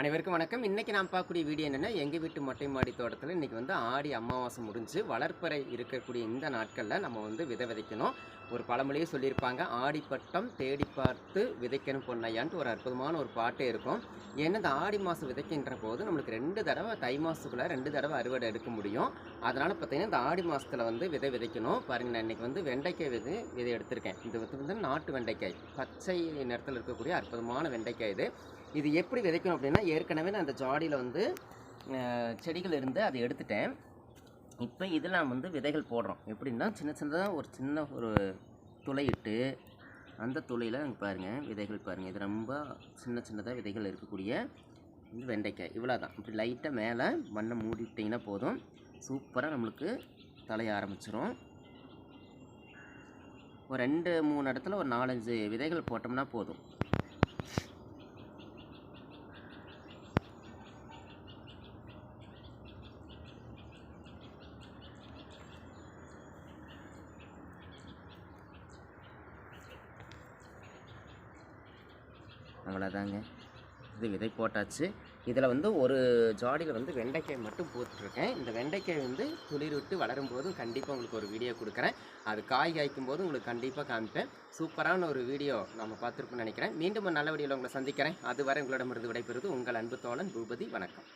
அனைவருக்கும் வணக்கம். இன்றைக்கி நான் பார்க்கக்கூடிய வீடியோ என்னென்னா எங்கள் வீட்டு மொட்டை மாடி தோட்டத்தில் இன்றைக்கி வந்து ஆடி அமாவாசை முடிஞ்சு வளர்ப்பறை இருக்கக்கூடிய இந்த நாட்களில் நம்ம வந்து விதை விதைக்கணும். ஒரு பழமொழியே சொல்லியிருப்பாங்க ஆடிப்பட்டம் தேடி பார்த்து விதைக்கணும் பொன்னையான்ட்டு ஒரு அற்புதமான ஒரு பாட்டே இருக்கும். ஏன்னா இந்த ஆடி மாதம் விதைக்கின்ற போது நம்மளுக்கு ரெண்டு தடவை தை மாதத்துக்குள்ளே ரெண்டு தடவை அறுவடை எடுக்க முடியும். அதனால் பார்த்திங்கன்னா இந்த ஆடி மாதத்தில் வந்து விதை விதைக்கணும். பாருங்கள் நான் இன்றைக்கி வந்து வெண்டைக்காய் விதை விதை எடுத்திருக்கேன். இது வந்து நாட்டு வெண்டைக்காய். பச்சை நிறத்தில் இருக்கக்கூடிய அற்புதமான வெண்டைக்காய் இது. இது எப்படி விதைக்கணும் அப்படின்னா ஏற்கனவே நான் அந்த ஜாடியில் வந்து செடிகள் இருந்து அதை எடுத்துட்டேன். இப்போ இதில் நான் வந்து விதைகள் போடுறோம். எப்படின்னா சின்ன சின்னதாக ஒரு சின்ன ஒரு துளையிட்டு அந்த துளையில் அங்கே பாருங்கள் விதைகள் பாருங்கள் இது ரொம்ப சின்ன சின்னதாக விதைகள் இருக்கக்கூடிய இது வெண்டைக்காய். இவ்வளோ தான் இப்படி லைட்டாக மேலே மண்ணை மூடிட்டிங்கன்னா போதும். சூப்பராக நம்மளுக்கு தலைய ஆரம்பிச்சிரும். ஒரு ரெண்டு மூணு இடத்துல ஒரு நாலஞ்சு விதைகள் போட்டோம்னா போதும். அவ்வளோதாங்க இது விதை போட்டாச்சு. இதில் வந்து ஒரு ஜாடியில் வந்து வெண்டைக்காய் மட்டும் போட்டுருக்கேன் இந்த வெண்டைக்காய் வந்து துளிர் விட்டு வளரும் போது கண்டிப்பாக உங்களுக்கு ஒரு வீடியோ கொடுக்குறேன். அது காய் காய்க்கும் போது உங்களுக்கு கண்டிப்பாக காமிப்பேன். சூப்பரான ஒரு வீடியோ நம்ம பார்த்துருப்போம்னு நினைக்கிறேன். மீண்டும் நல்ல வீடியோவில் உங்களை சந்திக்கிறேன். அதுவரை உங்களிடமிருந்து விடைபெறுவது உங்கள் அன்பு தோழன் பூபதி. வணக்கம்.